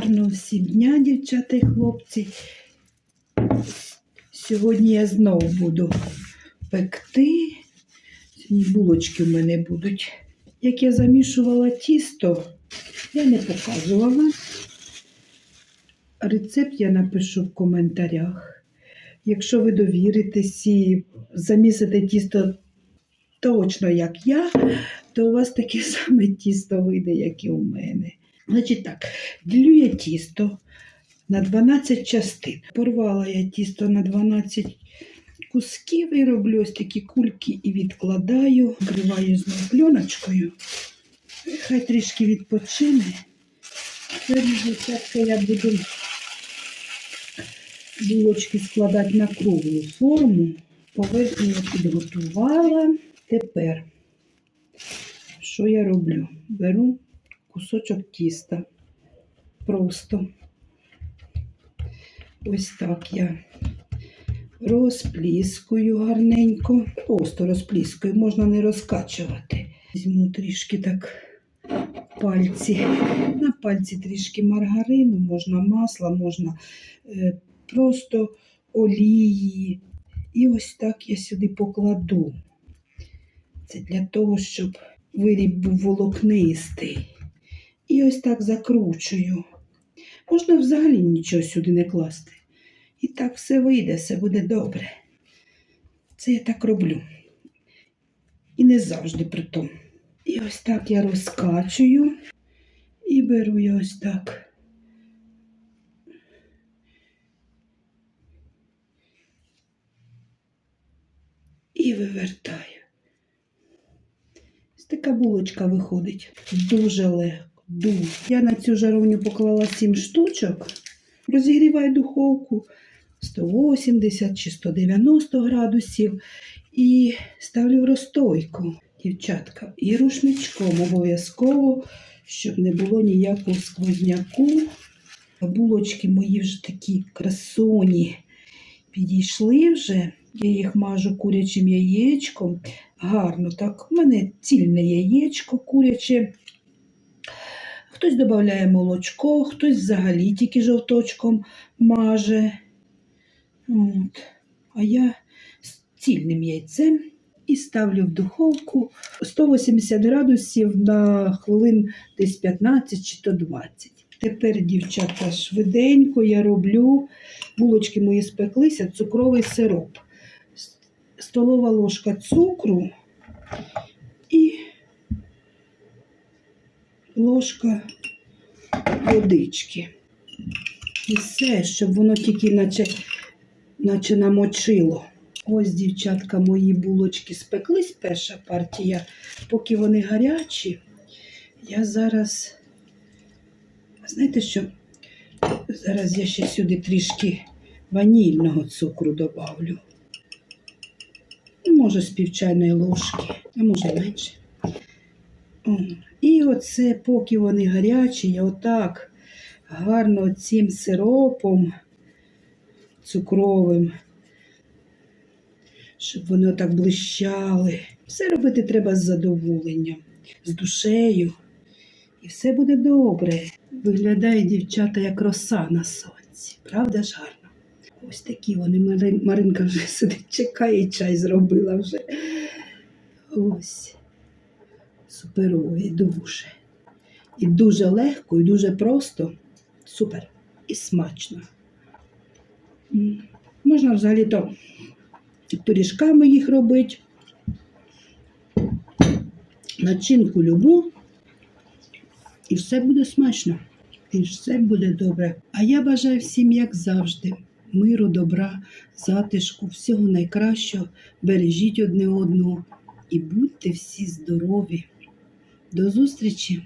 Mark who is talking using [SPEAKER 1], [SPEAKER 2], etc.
[SPEAKER 1] Гарного всім дня, дівчата і хлопці. Сьогодні я знову буду пекти. Сьогодні булочки в мене будуть. Як я замішувала тісто, я не показувала. Рецепт я напишу в коментарях. Якщо ви довіритесь і замісите тісто точно як я, то у вас таке саме тісто вийде, як і у мене. Значить так, ділю я тісто на 12 частин. Порвала я тісто на 12 кусків і роблю ось такі кульки і відкладаю, вкриваю знову пленочкою. Хай трішки відпочине. Сьогодні, я буду булочки складати на круглу форму. Поверхню підготувала. Тепер, що я роблю? Беру кусочок тіста. Просто ось так я розпліскую гарненько. Просто розпліскую, можна не розкачувати. Візьму трішки так пальці. На пальці трішки маргарину, можна масла, можна е, просто олії. І ось так я сюди покладу. Це для того, щоб виріб був волокнистий. І ось так закручую. Можна взагалі нічого сюди не класти. І так все вийде, все буде добре. Це я так роблю. І не завжди при тому. І ось так я розкачую і беру я ось так. І вивертаю. Ось така булочка виходить. Дуже легко, дуже. Я на цю жаровню поклала 7 штучок, розігріваю духовку 180 чи 190 градусів і ставлю в розстойку, дівчатка. І рушничком обов'язково, щоб не було ніякого сквозняку. Булочки мої вже такі красоні підійшли вже. Я їх мажу курячим яєчком. Гарно так. У мене цільне яєчко куряче. Хтось додає молочко, хтось взагалі тільки жовточком маже. От. А я з цільним яйцем і ставлю в духовку 180 градусів на хвилин десь 15 чи то 20. Тепер, дівчата, швиденько я роблю. Булочки мої спеклися, цукровий сироп. Столова ложка цукру і ложка водички. І все, щоб воно тільки наче, наче намочило. Ось, дівчатка, мої булочки спеклись, перша партія. Поки вони гарячі, я зараз, знаєте що? Зараз я ще сюди трішки ванільного цукру добавлю. Може, з півчайної ложки, а може менше. І оце, поки вони гарячі, я отак гарно цим сиропом цукровим, щоб вони отак блищали. Все робити треба з задоволенням, з душею. І все буде добре. Виглядає дівчата як роса на сонці. Правда ж гарно? Ось такі вони. Маринка вже сидить, чекає, чай зробила вже. Ось. Суперові дуже. І дуже легко, і дуже просто. Супер. І смачно. Можна взагалі то пиріжками їх робити. Начинку любу. І все буде смачно. І все буде добре. А я бажаю всім, як завжди, миру, добра, затишку, всього найкращого. Бережіть одне одного і будьте всі здорові. До зустрічі!